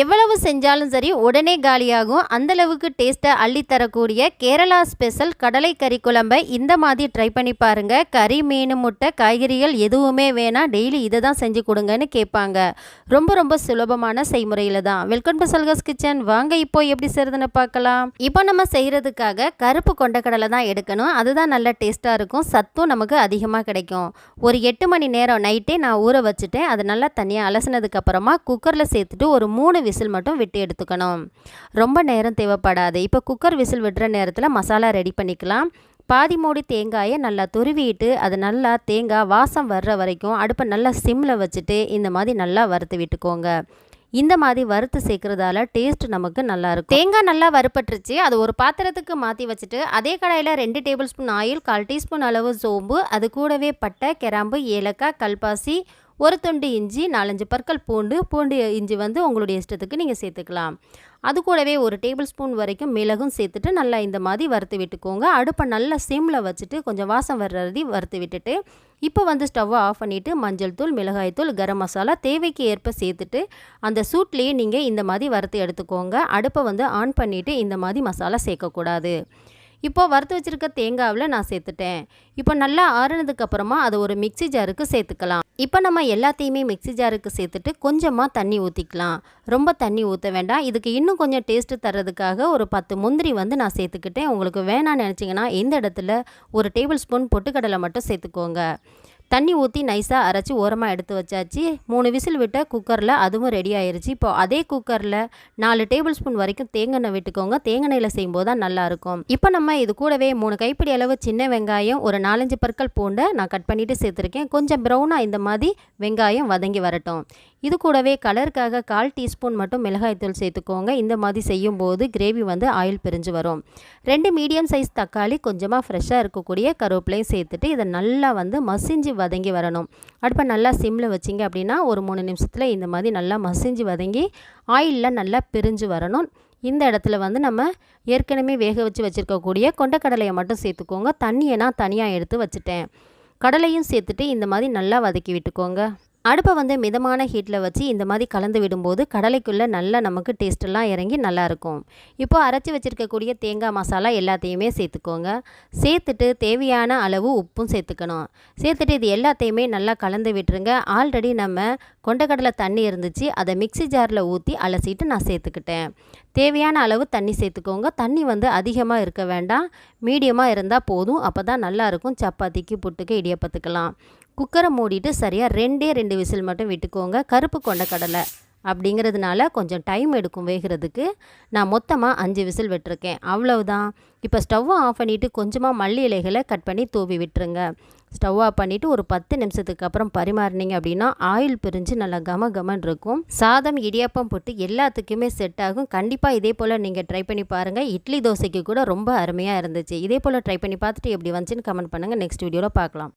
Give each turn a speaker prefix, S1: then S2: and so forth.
S1: எவ்வளவு செஞ்சாலும் சரி உடனே காலியாகும். அந்தளவுக்கு டேஸ்ட்டை அள்ளி தரக்கூடிய கேரளா ஸ்பெஷல் கடலை கறி குழம்பை இந்த மாதிரி ட்ரை பண்ணி பாருங்கள் கறி மீன் முட்டை காய்கறிகள் எதுவுமே வேணாம். டெய்லி இதை தான் செஞ்சு கொடுங்கன்னு கேட்பாங்க. ரொம்ப ரொம்ப சுலபமான செய்முறையில் தான். வெல்கம் டு சல்கஸ் கிச்சன் வாங்க இப்போ எப்படி செய்கிறதுன்னு பார்க்கலாம். இப்போ நம்ம செய்கிறதுக்காக கருப்பு கொண்டக்கடலை தான் எடுக்கணும். அதுதான் நல்ல டேஸ்ட்டாக இருக்கும். சத்தும் நமக்கு அதிகமாக கிடைக்கும். ஒரு எட்டு மணி நேரம் நைட்டே நான் ஊற வச்சுட்டேன். அது நல்லா தனியாக அலசினதுக்கப்புறமா குக்கரில் சேர்த்துட்டு ஒரு மூணு விசில் மட்டும் விட்டு எடுத்துக்கணும். ரொம்ப நேரம் தேவைப்படாது. இப்போ குக்கர் விசில் விடுற நேரத்தில் மசாலா ரெடி பண்ணிக்கலாம். பாதி மூடி தேங்காயை நல்லா துருவிட்டு அது நல்லா தேங்காய் வாசம் வர்ற வரைக்கும் அடுப்பை நல்லா சிம்மில் வச்சுட்டு இந்த மாதிரி நல்லா வறுத்து விட்டுக்கோங்க. இந்த மாதிரி வறுத்து சேர்க்குறதால டேஸ்ட் நமக்கு நல்லா இருக்கும். தேங்காய் நல்லா வறுப்பட்டுருச்சு அது ஒரு பாத்திரத்துக்கு மாற்றி வச்சுட்டு அதே கடாயில் ரெண்டு டேபிள் ஸ்பூன் ஆயில் கால் டீஸ்பூன் அளவு சோம்பு அது கூடவே பட்டை கிராம்பு ஏலக்காய் கல்பாசி ஒரு துண்டு இஞ்சி நாலஞ்சு பற்கள் பூண்டு பூண்டு இஞ்சி வந்து உங்களுடைய இஷ்டத்துக்கு நீங்கள் சேர்த்துக்கலாம். அது கூடவே ஒரு டேபிள் ஸ்பூன் வரைக்கும் மிளகும் சேர்த்துட்டு நல்லா இந்த மாதிரி வறுத்து விட்டுக்கோங்க. அடுப்பை நல்லா சிம்மில் வச்சுட்டு கொஞ்சம் வாசம் வர்றதி வறுத்து விட்டுட்டு இப்போ வந்து ஸ்டவ்வை ஆஃப் பண்ணிவிட்டு மஞ்சள் தூள் மிளகாய் தூள் கரம் மசாலா தேவைக்கு ஏற்ப சேர்த்துட்டு அந்த சூட்லேயே நீங்கள் இந்த மாதிரி வறுத்து எடுத்துக்கோங்க. அடுப்பை வந்து ஆன் பண்ணிவிட்டு இந்த மாதிரி மசாலா சேர்க்கக்கூடாது. இப்போ வறுத்து வச்சுருக்க தேங்காவில் நான் சேர்த்துட்டேன். இப்போ நல்லா ஆறுனதுக்கப்புறமா அதை ஒரு மிக்சி ஜாருக்கு சேர்த்துக்கலாம். இப்போ நம்ம எல்லாத்தையுமே மிக்சி ஜாருக்கு சேர்த்துட்டு கொஞ்சமாக தண்ணி ஊற்றிக்கலாம் ரொம்ப தண்ணி ஊற்ற வேண்டாம். இதுக்கு இன்னும் கொஞ்சம் டேஸ்ட்டு தர்றதுக்காக ஒரு பத்து முந்திரி வந்து நான் சேர்த்துக்கிட்டேன். உங்களுக்கு வேணாம்னு நினச்சிங்கன்னா இந்த இடத்துல ஒரு டேபிள் ஸ்பூன் பொட்டுக்கடலை மட்டும் சேர்த்துக்கோங்க. தண்ணி ஊற்றி நைஸாக அரைச்சி ஓரமாக எடுத்து வச்சாச்சு. மூணு விசில் விட்ட குக்கரில் அதுவும் ரெடி ஆயிடுச்சு இப்போ அதே குக்கரில் நாலு டேபிள் ஸ்பூன் வரைக்கும் தேங்காய் விட்டுக்கோங்க. தேங்காயில் செய்யும்போது தான் நல்லாயிருக்கும். இப்போ நம்ம இது கூடவே மூணு கைப்பிடி அளவு சின்ன வெங்காயம் ஒரு நாலஞ்சு பற்கள் பூண்டை நான் கட் பண்ணிவிட்டு சேர்த்துருக்கேன். கொஞ்சம் ப்ரௌனாக இந்த மாதிரி வெங்காயம் வதங்கி வரட்டும். இது கூடவே கலருக்காக கால் டீஸ்பூன் மட்டும் மிளகாய்த்தூள் சேர்த்துக்கோங்க. இந்த மாதிரி செய்யும்போது கிரேவி வந்து ஆயில் பிரிஞ்சு வரும். ரெண்டு மீடியம் சைஸ் தக்காளி கொஞ்சமாக ஃப்ரெஷ்ஷாக இருக்கக்கூடிய கருவேப்பிலையும் சேர்த்துட்டு இதை நல்லா வந்து மசிஞ்சு வதங்கி வரணும். அடுப்பை நல்லா சிம்மில் வச்சிங்க அப்படின்னா ஒரு மூணு நிமிஷத்தில் இந்த மாதிரி நல்லா மசிஞ்சு வதங்கி ஆயிலில் நல்லா பிரிஞ்சு வரணும். இந்த இடத்துல வந்து நம்ம ஏற்கனவே வேக வச்சு வச்சுருக்கக்கூடிய கொண்டக்கடலையை மட்டும் சேர்த்துக்கோங்க. தண்ணியை நான் தனியாக எடுத்து வச்சுட்டேன். கடலையும் சேர்த்துட்டு இந்த மாதிரி நல்லா வதக்கி விட்டுக்கோங்க. அடுப்பை வந்து மிதமான ஹீட்டில் வச்சு இந்த மாதிரி கலந்து விடும்போது கடலைக்குள்ளே நல்லா நமக்கு டேஸ்ட்டெல்லாம் இறங்கி நல்லாயிருக்கும் இப்போது அரைச்சி வச்சுருக்கக்கூடிய தேங்காய் மசாலா எல்லாத்தையுமே சேர்த்துக்கோங்க. சேர்த்துட்டு தேவையான அளவு உப்பும் சேர்த்துக்கணும். சேர்த்துட்டு இது எல்லாத்தையுமே நல்லா கலந்து விட்டுருங்க. ஆல்ரெடி நம்ம கொண்டக்கடலை தண்ணி இருந்துச்சு அதை மிக்சி ஜாரில் ஊற்றி அலசிட்டு நான் சேர்த்துக்கிட்டேன். தேவையான அளவு தண்ணி சேர்த்துக்கோங்க. தண்ணி வந்து அதிகமாக இருக்க வேண்டாம். மீடியமாக இருந்தால் போதும். அப்போ தான் நல்லாயிருக்கும் சப்பாத்திக்கு புட்டுக்கு இடியப்பத்துக்கலாம் குக்கரை மூடிட்டு சரியாக ரெண்டே ரெண்டு விசில் மட்டும் விட்டுக்கோங்க. கருப்பு கொண்டக்கடலை. அப்படிங்கிறதுனால கொஞ்சம் டைம் எடுக்கும் வேகிறதுக்கு. நான் மொத்தமாக அஞ்சு விசில் விட்டுருக்கேன். அவ்வளவுதான். இப்போ ஸ்டவ்வை ஆஃப் பண்ணிவிட்டு கொஞ்சமாக மல்லி இலைகளை கட் பண்ணி தூவி விட்டுருங்க. ஸ்டவ் ஆஃப் பண்ணிவிட்டு ஒரு பத்து நிமிஷத்துக்கு அப்புறம் பரிமாறினீங்க அப்படின்னா ஆயில் பிரிஞ்சு நல்லா கம கமன் இருக்கும். சாதம் இடியாப்பம் போட்டு எல்லாத்துக்குமே செட் ஆகும். கண்டிப்பாக இதே போல் நீங்கள் ட்ரை பண்ணி பாருங்கள் இட்லி தோசைக்கு கூட ரொம்ப அருமையாக இருந்துச்சு. இதே போல் ட்ரை பண்ணி பார்த்துட்டு எப்படி வந்துச்சுன்னு கமெண்ட் பண்ணுங்கள் நெக்ஸ்ட் வீடியோவில் பார்க்கலாம்.